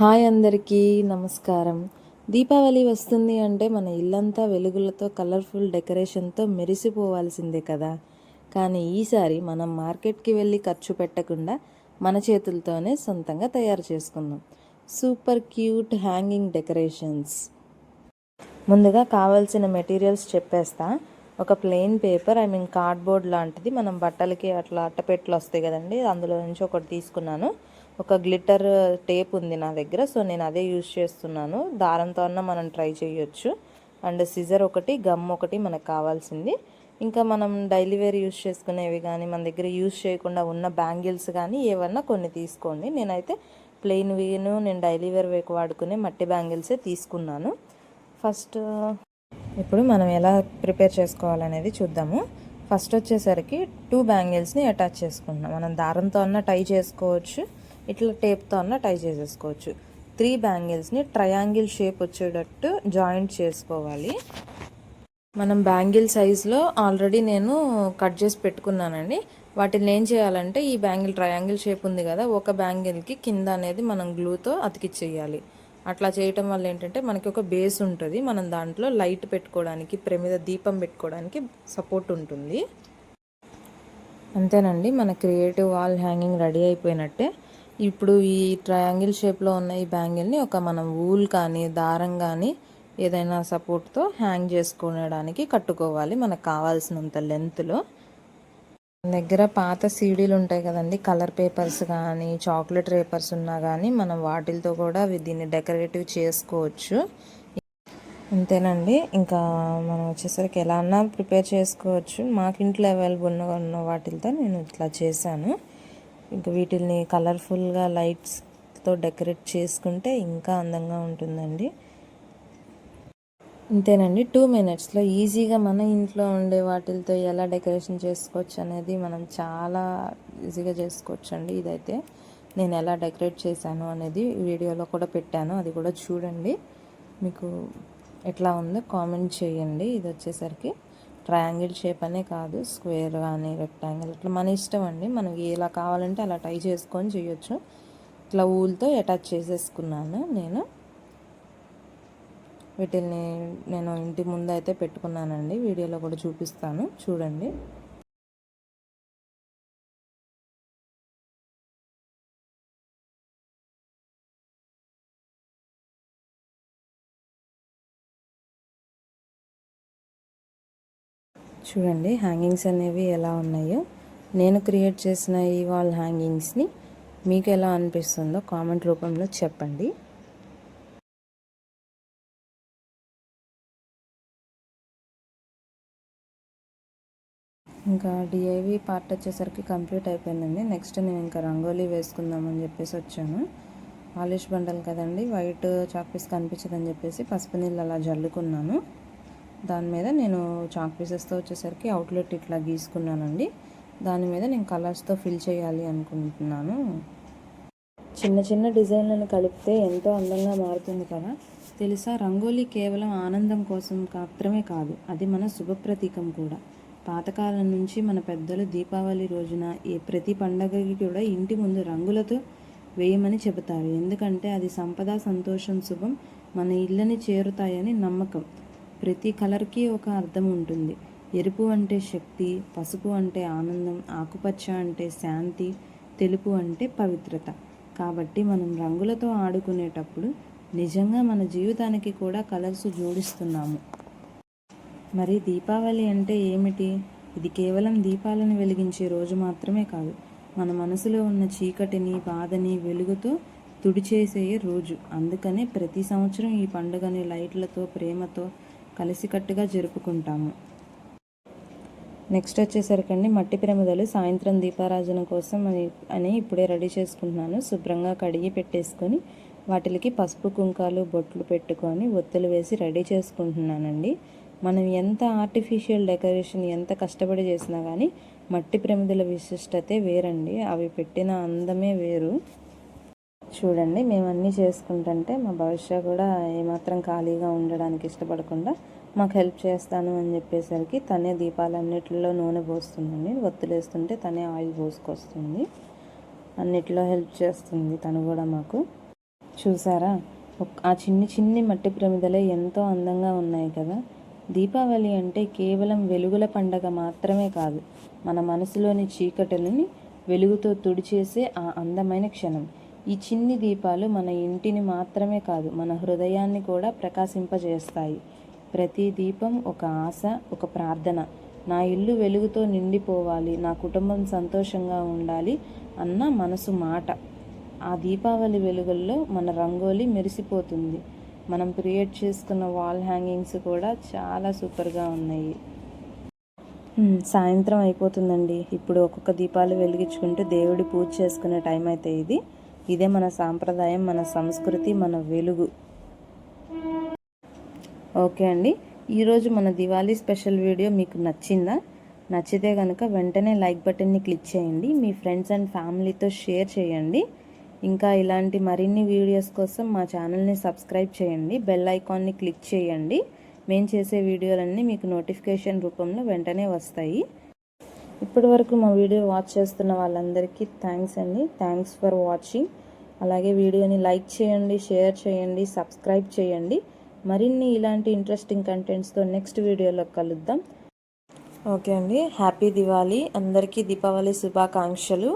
Hi అందరికీ నమస్కారం. దీపావళి వస్తుంది అంటే మన ఇల్లంతా వెలుగులతో కలర్ఫుల్ డెకరేషన్తో మెరిసిపోవాల్సిందే కదా. కానీ ఈసారి మనం మార్కెట్కి వెళ్ళి ఖర్చు పెట్టకుండా మన చేతులతోనే సొంతంగా తయారు చేసుకుందాం. Super cute hanging decorations. ముందుగా కావాల్సిన మెటీరియల్స్ చెప్పేస్తా. ఒక plain paper I mean cardboard లాంటిది. మనం బట్టలకి అట్లా అట్టపెట్లు వస్తాయి కదండి. అందులో నుంచి ఒకటి తీసుకున్నాను. ఒక గ్లిటర్ టేప్ ఉంది నా దగ్గర సో నేను అదే యూజ్ చేస్తున్నాను. దారంతో అన్న మనం ట్రై చేయొచ్చు. అండ్ సిజర్ ఒకటి గమ్ ఒకటి మనకు కావాల్సింది. ఇంకా మనం డైలీ వేర్ యూజ్ చేసుకునేవి కానీ మన దగ్గర యూజ్ చేయకుండా ఉన్న బ్యాంగిల్స్ కానీ ఏమన్నా కొన్ని తీసుకోండి. నేనైతే ప్లెయిన్ వీను నేను డైలీ వేర్ వేకు వాడుకునే మట్టి బ్యాంగిల్సే తీసుకున్నాను. ఫస్ట్ ఇప్పుడు మనం ఎలా ప్రిపేర్ చేసుకోవాలనేది చూద్దాము. ఫస్ట్ వచ్చేసరికి టూ బ్యాంగిల్స్ని అటాచ్ చేసుకుంటున్నాం. మనం దారంతో అన్న టై చేసుకోవచ్చు. ఇట్లా టేప్తో అన్న టై చేసేసుకోవచ్చు. త్రీ బ్యాంగిల్స్ని ట్రయాంగిల్ షేప్ వచ్చేటట్టు జాయింట్ చేసుకోవాలి. మనం బ్యాంగిల్ సైజులో ఆల్రెడీ నేను కట్ చేసి పెట్టుకున్నానండి. వాటిని ఏం చేయాలంటే ఈ బ్యాంగిల్ ట్రయాంగిల్ షేప్ ఉంది కదా ఒక బ్యాంగిల్కి కింద అనేది మనం గ్లూతో అతికిచ్చేయాలి. అట్లా చేయటం వల్ల ఏంటంటే మనకి ఒక బేస్ ఉంటుంది. మనం దాంట్లో లైట్ పెట్టుకోవడానికి ప్రమిద దీపం పెట్టుకోవడానికి సపోర్ట్ ఉంటుంది. అంతేనండి మన క్రియేటివ్ వాల్ హ్యాంగింగ్ రెడీ అయిపోయినట్టే. ఇప్పుడు ఈ ట్రయాంగిల్ షేప్లో ఉన్న ఈ బ్యాంగిల్ని ఒక మనం వూల్ కానీ దారం కానీ ఏదైనా సపోర్ట్తో హ్యాంగ్ చేసుకోవడానికి కట్టుకోవాలి. మనకు కావాల్సినంత లెంత్లో మన దగ్గర పాత సీడీలు ఉంటాయి కదండి. కలర్ పేపర్స్ కానీ చాక్లెట్ పేపర్స్ ఉన్నా కానీ మనం వాటిలతో కూడా దీన్ని డెకరేటివ్ చేసుకోవచ్చు. అంతేనండి ఇంకా మనం వచ్చేసరికి ఎలా అన్నా ప్రిపేర్ చేసుకోవచ్చు. మాకు ఇంట్లో అవైలబుల్ ఉన్న వాటితో నేను ఇట్లా చేశాను. ఇంకా వీటిల్ని కలర్ఫుల్గా లైట్స్తో డెకరేట్ చేసుకుంటే ఇంకా అందంగా ఉంటుందండి. అంతేనండి టూ మినిట్స్లో ఈజీగా మన ఇంట్లో ఉండే వాటితో ఎలా డెకరేషన్ చేసుకోవచ్చు అనేది మనం చాలా ఈజీగా చేసుకోవచ్చు అండి ఇదైతే. నేను ఎలా డెకరేట్ చేశాను అనేది వీడియోలో కూడా పెట్టాను అది కూడా చూడండి. మీకు ఎట్లా ఉందో కామెంట్ చేయండి. ఇది వచ్చేసరికి ట్రయాంగిల్ షేప్ అనే కాదు స్క్వేర్ కానీ రెక్టాంగిల్. ఇట్లా మన ఇష్టం అండి. మనకి ఎలా కావాలంటే అలా టై చేసుకొని చేయొచ్చు. ఇట్లా ఊల్తో అటాచ్ చేసేసుకున్నాను నేను. వీటిని నేను ఇంటి ముందు అయితే పెట్టుకున్నానండి. వీడియోలో కూడా చూపిస్తాను. చూడండి. చూడండి హ్యాంగింగ్స్ అనేవి ఎలా ఉన్నాయో. నేను క్రియేట్ చేసిన ఈ వాల్ హ్యాంగింగ్స్ని మీకు ఎలా అనిపిస్తుందో కామెంట్ రూపంలో చెప్పండి. ఇంకా డిఐవి పార్ట్ వచ్చేసరికి కంప్లీట్ అయిపోయిందండి. నెక్స్ట్ నేను ఇంకా రంగోలీ వేసుకుందామని చెప్పేసి వచ్చాను. పాలిష్ బండలు కదండి వైట్ చాక్పీస్ కనిపించదని చెప్పేసి పసుపు నీళ్ళు అలా జల్లుకున్నాను. దాని మీద నేను చాక్ పీసెస్తో వచ్చేసరికి అవుట్లెట్ ఇట్లా గీసుకున్నానండి. దాని మీద నేను కలర్స్తో ఫిల్ చేయాలి అనుకుంటున్నాను. చిన్న చిన్న డిజైన్లను కలిపితే ఎంతో అందంగా మారుతుంది కదా. తెలుసా రంగోలీ కేవలం ఆనందం కోసం మాత్రమే కాదు అది మన శుభప్రతీకం కూడా. పాతకాలం నుంచి మన పెద్దలు దీపావళి రోజున ఏ ప్రతి పండగకి కూడా ఇంటి ముందు రంగులతో వేయమని చెబుతారు. ఎందుకంటే అది సంపద సంతోషం శుభం మన ఇళ్ళని చేరుతాయని నమ్మకం. ప్రతి కలర్కి ఒక అర్థం ఉంటుంది. ఎరుపు అంటే శక్తి పసుపు అంటే ఆనందం ఆకుపచ్చ అంటే శాంతి తెలుపు అంటే పవిత్రత. కాబట్టి మనం రంగులతో ఆడుకునేటప్పుడు నిజంగా మన జీవితానికి కూడా కలర్స్ జోడిస్తున్నాము. మరి దీపావళి అంటే ఏమిటి? ఇది కేవలం దీపాలను వెలిగించే రోజు మాత్రమే కాదు మన మనసులో ఉన్న చీకటిని బాధని వెలుగుతో తుడిచేసే రోజు. అందుకనే ప్రతి సంవత్సరం ఈ పండుగని లైట్లతో ప్రేమతో కలిసికట్టుగా జరుపుకుంటాము. నెక్స్ట్ వచ్చేసరికండి మట్టి ప్రమిదలు సాయంత్రం దీపారాజన కోసం అని అని ఇప్పుడే రెడీ చేసుకుంటున్నాను. శుభ్రంగా కడిగి పెట్టేసుకొని వాటికి పసుపు కుంకాలు బొట్లు పెట్టుకొని ఒత్తులు వేసి రెడీ చేసుకుంటున్నానండి. మనం ఎంత ఆర్టిఫిషియల్ డెకరేషన్ ఎంత కష్టపడి చేసినా కానీ మట్టి ప్రమిదల విశిష్టతే వేరండి. అవి పెట్టిన అందమే వేరు. చూడండి మేము అన్నీ చేసుకుంటుంటే మా భవిష్య కూడా ఏమాత్రం ఖాళీగా ఉండడానికి ఇష్టపడకుండా మాకు హెల్ప్ చేస్తాను అని చెప్పేసరికి తనే దీపాలన్నిటిలో నూనె పోస్తుందండి. ఒత్తులేస్తుంటే తనే ఆయిల్ పోసుకొస్తుంది. అన్నిట్లో హెల్ప్ చేస్తుంది తను కూడా మాకు. చూసారా? ఆ చిన్ని చిన్ని మట్టి ప్రమిదలే ఎంతో అందంగా ఉన్నాయి కదా? దీపావళి అంటే కేవలం వెలుగుల పండగ మాత్రమే కాదు మన మనసులోని చీకటిని వెలుగుతో తుడిచేసే ఆ అందమైన క్షణం. ఈ చిన్ని దీపాలు మన ఇంటిని మాత్రమే కాదు మన హృదయాన్ని కూడా ప్రకాశింపజేస్తాయి. ప్రతి దీపం ఒక ఆశ ఒక ప్రార్థన. నా ఇల్లు వెలుగుతో నిండిపోవాలి నా కుటుంబం సంతోషంగా ఉండాలి అన్న మనసు మాట. ఆ దీపావళి వెలుగుల్లో మన రంగోలి మెరిసిపోతుంది. మనం క్రియేట్ చేసుకున్న వాల్ హ్యాంగింగ్స్ కూడా చాలా సూపర్గా ఉన్నాయి. సాయంత్రం అయిపోతుందండి. ఇప్పుడు ఒక్కొక్క దీపాలు వెలిగించుకుంటూ దేవుడి పూజ చేసుకునే టైం అయితే ఇది. ఇదే మన సాంప్రదాయం మన సంస్కృతి మన వెలుగు. ఓకే అండి. ఈరోజు మన దివాళీ స్పెషల్ వీడియో మీకు నచ్చిందా? నచ్చితే కనుక వెంటనే లైక్ బటన్ని క్లిక్ చేయండి. మీ ఫ్రెండ్స్ అండ్ ఫ్యామిలీతో షేర్ చేయండి. ఇంకా ఇలాంటి మరిన్ని వీడియోస్ కోసం మా ఛానల్ని సబ్స్క్రైబ్ చేయండి. బెల్ ఐకాన్ని క్లిక్ చేయండి. మేము చేసే వీడియోలన్నీ మీకు నోటిఫికేషన్ రూపంలో వెంటనే వస్తాయి. ఇప్పటి వరకు మా వీడియో వాచ్ చేస్తున్న వాళ్ళందరికీ థ్యాంక్స్ అండి. థ్యాంక్స్ ఫర్ వాచింగ్ అలాగే వీడియోని లైక్ చేయండి షేర్ చేయండి సబ్స్క్రైబ్ చేయండి. మరిన్ని ఇలాంటి ఇంట్రెస్టింగ్ కంటెంట్స్తో నెక్స్ట్ వీడియోలో కలుద్దాం. ఓకే అండి. హ్యాపీ దివాళీ అందరికీ దీపావళి శుభాకాంక్షలు.